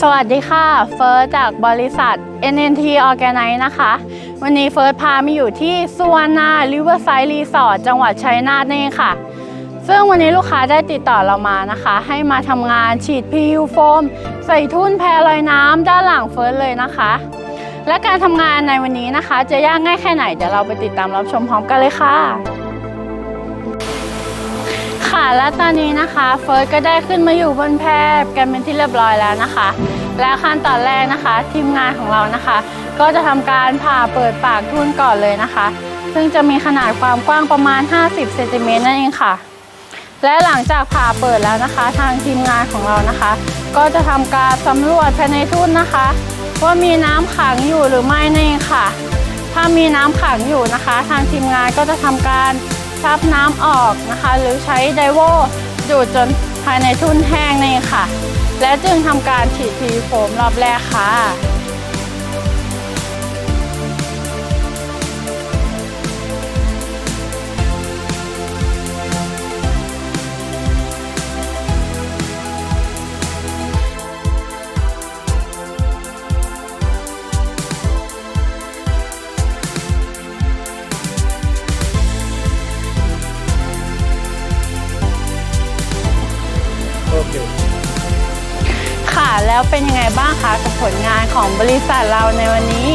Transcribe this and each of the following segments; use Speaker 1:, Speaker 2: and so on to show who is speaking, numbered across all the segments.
Speaker 1: สวัสดีค่ะ เฟิร์สจากบริษัท NNT Organize นะคะ วันนี้เฟิร์สพามาอยู่ที่สุวรรณา Riverside Resort จังหวัดชัยนาทนี่ค่ะ ซึ่งวันนี้ลูกค้าได้ติดต่อเรามานะคะ ให้มาทำงานฉีด PU โฟม ใส่ทุ่นแพรลอยน้ำด้านหลังเฟิร์สเลยนะคะ และการทำงานในวันนี้นะคะ จะยากง่ายแค่ไหนเดี๋ยวเราไปติดตามรับชมพร้อมกันเลยค่ะ และตอนนี้นะคะเฟิร์สก็ได้ขึ้นมาอยู่บนแพรกันเป็นที่เรียบร้อยแล้วนะคะ และขั้นตอนแรกนะคะ ทีมงานของเรานะคะ ก็จะทำการผ่าเปิดปากทุ่นก่อนเลยนะคะ ซึ่งจะมีขนาดความกว้างประมาณ 50เซนติเมตรนั่นเองค่ะ และหลังจากผ่าเปิดแล้วนะคะ ทางทีมงานของเรานะคะ ก็จะทำการสำรวจภายในทุ่นนะคะ ว่ามีน้ำขังอยู่หรือไม่นั่นเองค่ะ ถ้ามีน้ำขังอยู่นะคะ ทางทีมงานก็จะทำการ ซับน้ำออกนะคะ หรือใช้ไดโวดูดจนภายในทุ่นแห้งนี่ค่ะ และจึงทำการฉีดพีโฟมรอบแรกค่ะ แล้วเป็นยังไงบ้างคะกับผลงานของบริษัทเราในวันนี้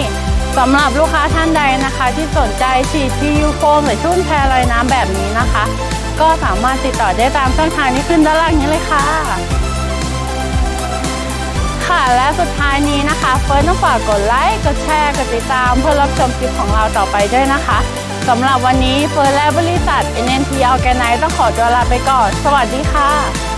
Speaker 1: สำหรับลูกค้าท่านใดนะคะ ที่สนใจฉีด PU โฟมหรือทุ่นแพรลอยน้ำแบบนี้นะคะ ก็สามารถติดต่อได้ตามช่องทางที่ขึ้นด้านล่างนี้เลยค่ะ ค่ะและสุดท้ายนี้นะคะเฟิร์สต้องฝากกดไลค์กดแชร์กดติดตามเพื่อรับชมคลิปของเราต่อไปด้วยนะคะสำหรับวันนี้เฟิร์สและบริษัท NNT Organize ต้องขอตัวลาไปก่อน สวัสดีค่ะ